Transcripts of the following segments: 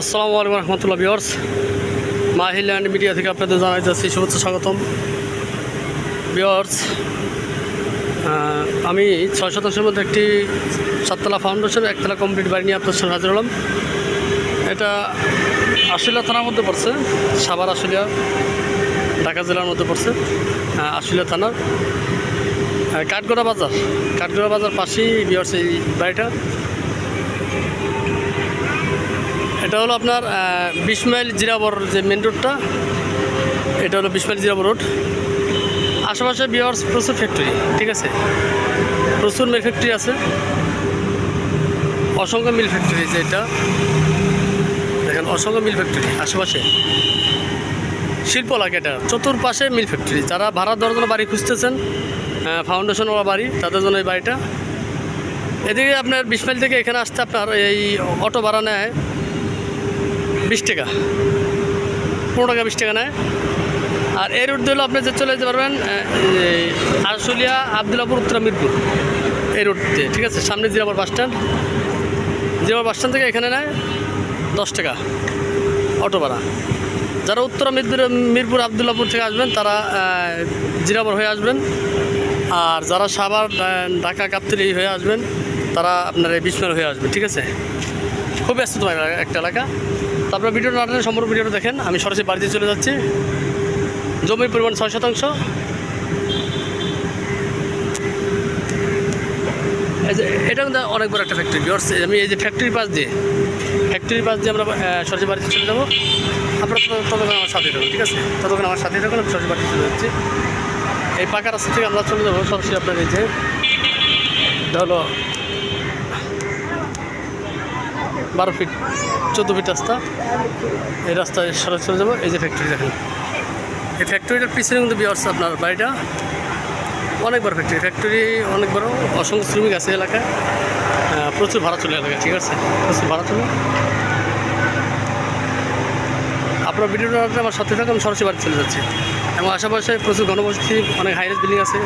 আসসালামু আলাইকুম রহমতুল্লাহ বিয়ার্স মাহিল্যান্ড মিডিয়া থেকে আপনাদের জানাই যাচ্ছি শুভেচ্ছা, স্বাগতম। বিয়ার্স আমি ছয় শতাংশের মধ্যে একটি সাততলা ফাউন্ডেশন একতলা কমপ্লিট বাড়ি নিয়ে আপনার সঙ্গে হাজির হলাম। এটা আশুলিয়া থানার মধ্যে পড়ছে, সাভার আশুলিয়া, ঢাকা জেলার মধ্যে পড়ছে আশুলিয়া থানার। কাঠগড়া বাজার কাঠগড়া বাজার পাশেই বিয়ার্স এই বাড়িটা। এটা হলো আপনার বিশ মাইল জিরাবর যে মেন রোডটা এটা হলো বিশ মাইল জিরাবর রোড আশেপাশে বিয়ার্স প্রচুর ফ্যাক্টরি ঠিক আছে? প্রচুর মিল ফ্যাক্টরি আছে। অসংখ্য মিল ফ্যাক্টরি আছে এটা। দেখেন, অসংখ্য মিল ফ্যাক্টরি আশেপাশে। শিল্প লাগে এটা, চতুর্পাশে মিল ফ্যাক্টরি যারা ভাড়া দেওয়ার জন্য বাড়ি খুঁজতেছেন ফাউন্ডেশন ওরা বাড়ি, তাদের জন্য এই বাড়িটা। এদিকে আপনার বিশ মাইল থেকে এখানে আসতে আপনার এই অটো ভাড়া নেয় বিশ টাকা। পনেরো টাকা বিশ টাকা নেয়। আর এই রুট দিলেও আপনি যে চলে যেতে পারবেন আশুলিয়া আবদুল্লাপুর উত্তরা মিরপুর। এই রুট দিয়ে ঠিক আছে? সামনে জিরাবার বাস স্ট্যান্ড জিরাবার বাস স্ট্যান্ড থেকে এখানে নেয় দশ টাকা অটো ভাড়া। যারা উত্তরা মিরপুর মিরপুর আবদুল্লাপুর থেকে আসবেন তারা জিরাবর হয়ে আসবেন। আর যারা আহ, ঢাকা কাপ্তালি হয়ে আসবেন তারা আপনার এই বিশমাইল হয়ে আসবেন ঠিক আছে? খুব ব্যস্ততম একটা এলাকা। তারপরে ভিডিও নাটনের সম্পূর্ণ ভিডিওটা দেখেন। আমি সরাসরি বাড়িতে চলে যাচ্ছি। জমির পরিমাণ ছয় শতাংশ। এটা কিন্তু অনেক বড় একটা ফ্যাক্টরি বিয়ার্স আমি এই যে ফ্যাক্টরির পাশ দিয়ে ফ্যাক্টরির পাশ দিয়ে আমরা সরাসরি বাড়িতে চলে যাব। আপনারা ততক্ষণ আমার সাথে থাকুন, ঠিক আছে? ততক্ষণ আমার সাথে থাকুন, আমি সরাসরি বাড়িতে চলে যাচ্ছি। এই পাকা রাস্তা থেকে আমরা চলে যাব, সরাসরি আপনার এই যে হলো বারো ফিট চোদ্দ ফিট রাস্তা। এই রাস্তায় সরাসরি চলে যাব। এই যে ফ্যাক্টরি দেখেন। এই ফ্যাক্টরিটার পিছনে কিন্তু বিয়ার্স আপনার বাড়িটা। অনেক বড় ফ্যাক্টরি ফ্যাক্টরি অনেক বড় অসংখ্য শ্রমিক আছে এলাকায়। প্রচুর ভাড়া চলে এলাকায়, ঠিক আছে? প্রচুর ভাড়া চলে। আপনার ভিডিওটা আমার সাথে থাকে আমি সরাসরি বাড়ি চলে যাচ্ছি। এবং আশেপাশে প্রচুর ঘনবসতি, অনেক হাইরেস বিল্ডিং আছে।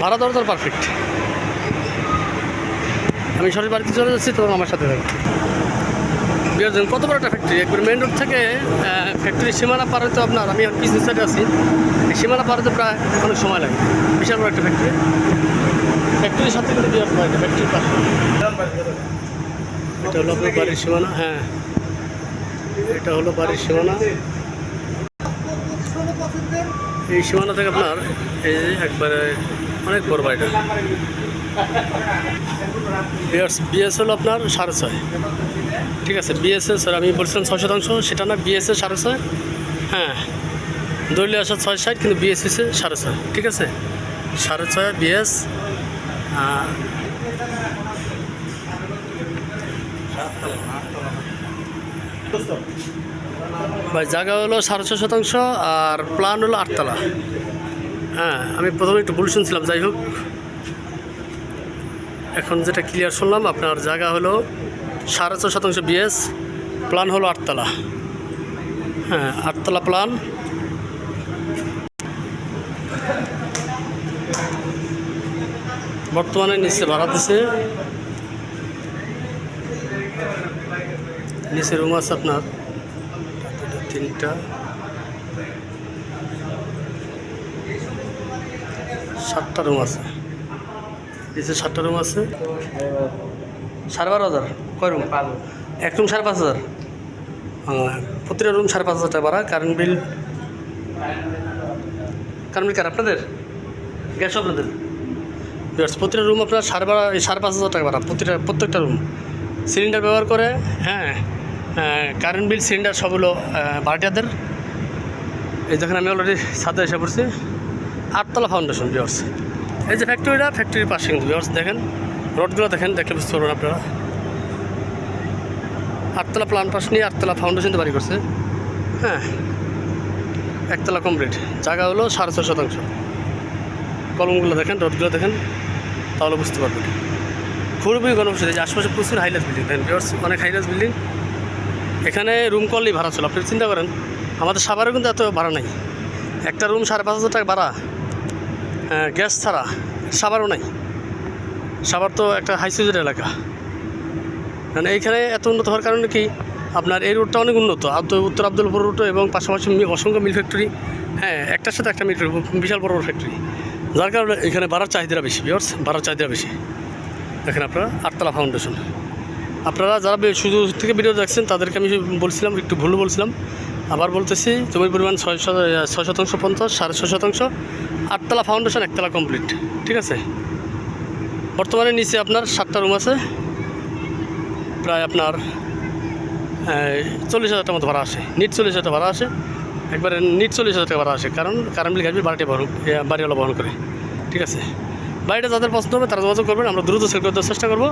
ভাড়া দর দর পারফেক্ট আমি সরাসরি বাড়িতে চলে যাচ্ছি, তখন আমার সাথে থাকবে বিয়ারজন, কত বড় একটা ফ্যাক্টরি একবার মেন রোড থেকে ফ্যাক্টরি সীমানা পার হতে আপনার, আমি এখন বিজনেস সাইডে আছি। সীমানা পার হতে প্রায় অনেক সময় লাগে। বিশাল বড় একটা ফ্যাক্টরি ফ্যাক্টরির সাথে কিন্তু বিয়ার বাড়িটা ফ্যাক্টরির পাশে। এটা হলো আপনার বাড়ির সীমানা হ্যাঁ। এটা হলো বাড়ির সীমানা। এই সীমানা থেকে আপনার, এই যে একবারে অনেক বড় বাড়িটা। বিএস হলো আপনার সাড়ে ছয়। ঠিক আছে বিএসএ স্যার আমি বলছিলাম ছয় শতাংশ, সেটা না বিএসএ সাড়ে ছয়। হ্যাঁ দলীয় আসা ছয় ষাট, কিন্তু বিএসএসে সাড়ে ছয়, ঠিক আছে? সাড়ে ছয়, বিএস ভাই, জায়গা হলো সাড়ে ছয় শতাংশ, আর প্ল্যান হলো আটতলা। হ্যাঁ আমি প্রথমে একটু ভুল শুনছিলাম, যাই হোক। এখন যেটা ক্লিয়ার শুনলাম, আপনার জায়গা হলো সাড়ে ছয় শতাংশ বিএস প্ল্যান হলো আটতলা। হ্যাঁ আটতলা প্ল্যান বর্তমানে নিচে ভাড়া দিছে। নিচে রুম আছে আপনার তিনটা। সাতটা রুম আছে। নিচে সাতটা রুম আছে, সাড়ে বারো হাজার। কয় রুম এক রুম সাড়ে পাঁচ হাজার। প্রতিটা রুম সাড়ে পাঁচ হাজার টাকা ভাড়া। কারেন্ট বিল কারেন্ট বিল কার? আপনাদের? গ্যাস আপনাদের? প্রতিটা রুম আপনার সাড়ে বারো, এই সাড়ে পাঁচ হাজার টাকা ভাড়া। প্রতিটা, প্রত্যেকটা রুম সিলিন্ডার ব্যবহার করে হ্যাঁ কারেন্ট বিল সিলিন্ডার সব হলো ভাড়াটিয়াদের। এই দেখেন আমি অলরেডি ছাদে এসে পড়ছি। আটতলা ফাউন্ডেশন বিয়ার্স এই যে ফ্যাক্টরিটা ফ্যাক্টরির পাশে কিন্তু দেখেন, রোডগুলো দেখেন, দেখলে বুঝতে পারবেন আপনারা। আটতলা প্লান পাস নিয়ে আটতলা ফাউন্ডেশনতে বাড়ি করছে। হ্যাঁ একতলা কমপ্লিট জায়গা হলো সাড়ে ছয় শতাংশ। কলমগুলো দেখেন, রোডগুলো দেখেন, তাহলে বুঝতে পারবেন। খুবই গণবসতি যে আশেপাশে প্রচুর হাইলাস বিল্ডিং দেখেন বিয়ার্স অনেক হাইলাস বিল্ডিং এখানে রুম করলেই ভাড়া ছিল, আপনি চিন্তা করেন। আমাদের সাভারে কিন্তু এত ভাড়া নাই। একটা রুম সাড়ে পাঁচ হাজার টাকা ভাড়া। গ্যাস ছাড়া সাভারও নাই। সাভার তো একটা হাই সিজের এলাকা। কারণ এইখানে এত উন্নত হওয়ার কারণে কি আপনার এই রোডটা অনেক উন্নত। উত্তর আব্দুলপুর রোড এবং পাশাপাশি অসংখ্য মিল ফ্যাক্টরি হ্যাঁ একটার সাথে একটা মিল বিশাল বড় বড় ফ্যাক্টরি যার কারণে এখানে ভাড়ার চাহিদা বেশি বিয়ার্স ভাড়ার চাহিদা বেশি। দেখেন আপনারা, আটতলা ফাউন্ডেশন আপনারা যারা শুধু থেকে ভিডিও দেখছেন, তাদেরকে আমি বলছিলাম, একটু ভুল বলছিলাম। আবার বলতেছি, জমির পরিমাণ ছয় ছয় শতাংশ পঞ্চাশ, সাড়ে ছয় শতাংশ। আটতলা ফাউন্ডেশন একতলা কমপ্লিট ঠিক আছে? বর্তমানে নিচে আপনার সাতটা রুম আছে, প্রায় আপনার চল্লিশ হাজার মতো ভাড়া আসে, নিট চল্লিশ হাজার টাকা ভাড়া আসে, একবারে নিট চল্লিশ হাজার টাকা ভাড়া আসে, কারণ কারেন্ট বিল গাছবি বাড়িতে বহন বাড়িওয়ালা বহন করে, ঠিক আছে? বাড়িটা যাদের পছন্দ হবে তারা যোগাযোগ করবেন, আমরা দ্রুত সেল করে দেওয়ার চেষ্টা করব।